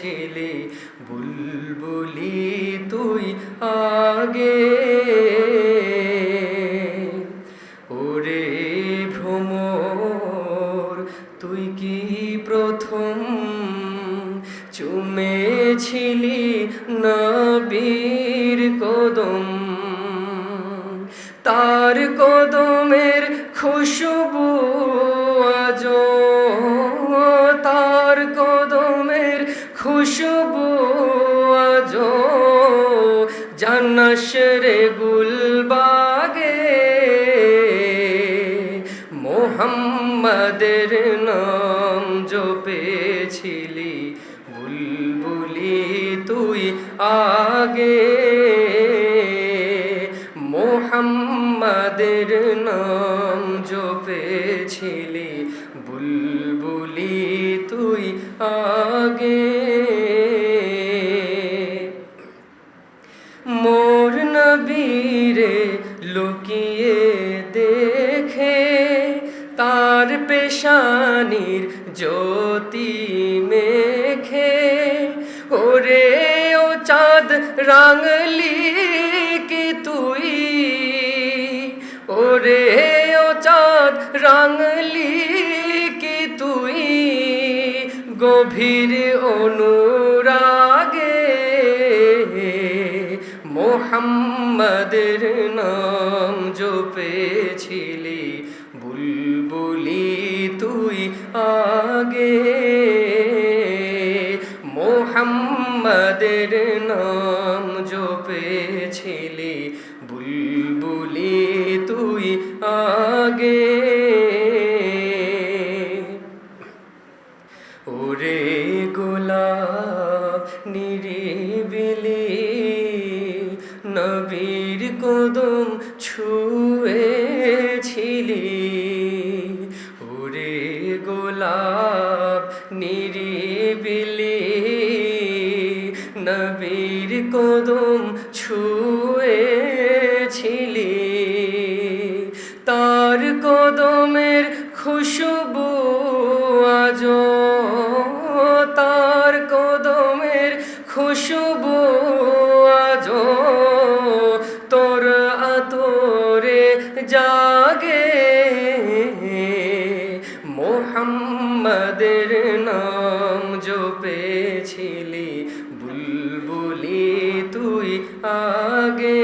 জপেছিলি বুলবুলি তুই আগে। ওরে ভ্রমর, তুই কি প্রথম? চুমেছিলি নবীর কদম? তার কদমের খুশবু আজ তার কদমের খুশবু আজ রে গুলবাগে। মোহাম্মদের নাম জো জপেছিলি বুলবুলি তুই আগে। মোর নবীরে লুকিয়ে দেখে, তার পেশানির জ্যোতি মেখে। ওরে ও চাঁদ রাঙলি কি তুই? ওরে ও চাঁদ রাঙলি কি তুই? গভীর অনুরাগে মোহাম্মদের নাম জপেছিলি, বুলবুলি তুই আগে। মোহাম্মদের নাম জপেছিলি, বুলবুলি তুই আগে। ওরে গোলা নিরিবিলি নবীর কদম ছুঁয়েছিলি। ওরে গোলাপ নিরিবিলি, নবীর কদম ছুঁয়েছিলি। তার কদমের খুশবু আজ তার কদমের খুশবু মোহাম্মদের নাম জপেছিলি বুলবুলি তুই আগে